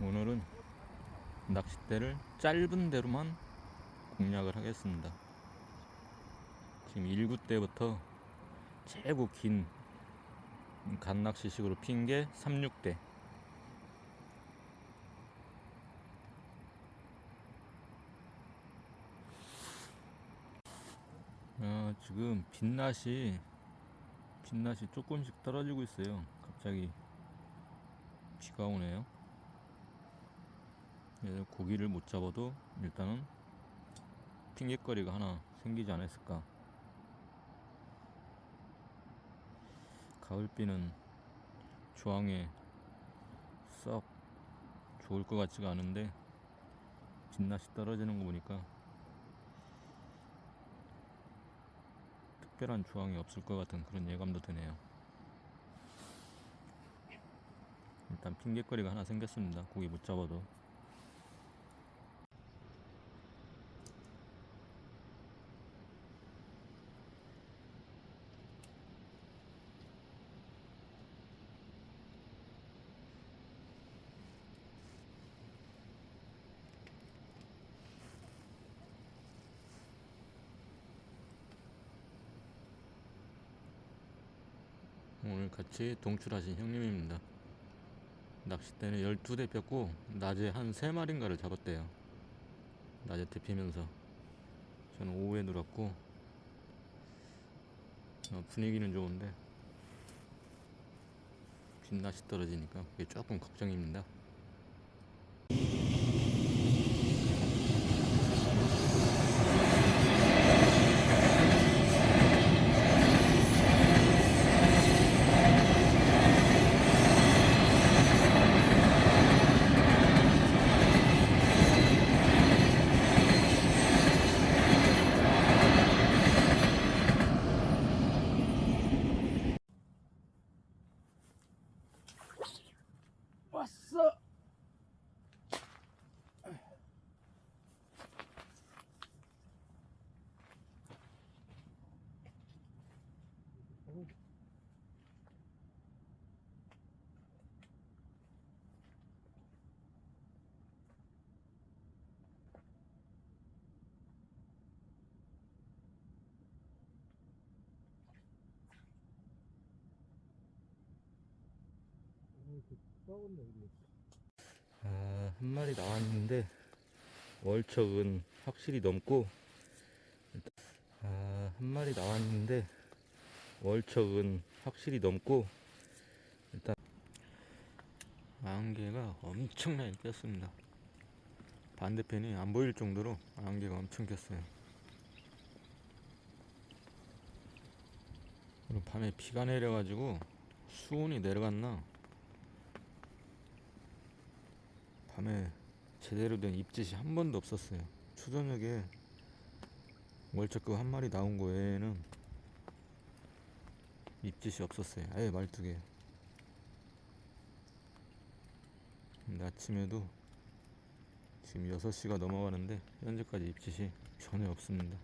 오늘은 낚싯대를 짧은 대로만 공략을 하겠습니다. 지금 1구 때부터 최고 긴 갓낚시식으로 핀 게 36대. 아, 지금 빛낫이 빛낫이 조금씩 떨어지고 있어요. 갑자기 비가 오네요. 고기를 못 잡아도 일단은 핑계거리가 하나 생기지 않았을까. 가을비는 조항에 썩 좋을 것 같지가 않은데 빛낫이 떨어지는 거 보니까 특별한 조항이 없을 것 같은 그런 예감도 드네요. 일단 핑계거리가 하나 생겼습니다. 고기 못 잡아도. 오늘 같이 동출하신 형님입니다. 낚싯대는 12대 폈고 낮에 한 3마리인가를 잡았대요. 낮에 데피면서 저는 오후에 놀았고 어, 분위기는 좋은데 빛낯이 떨어지니까 그게 조금 걱정입니다. 아, 한 마리 나왔는데 월척은 확실히 넘고 아, 한 마리 나왔는데 월척은 확실히 넘고 일단 안개가 엄청나게 꼈습니다. 반대편이 안 보일 정도로 안개가 엄청 꼈어요. 그리고 밤에 비가 내려가지고 수온이 내려갔나 밤에 제대로 된 입짓이 한 번도 없었어요. 초저녁에 월척그 한 마리 나온 거 외에는 입짓이 없었어요. 아예 말뚝에. 아침에도 지금 6시가 넘어가는데 현재까지 입짓이 전혀 없습니다.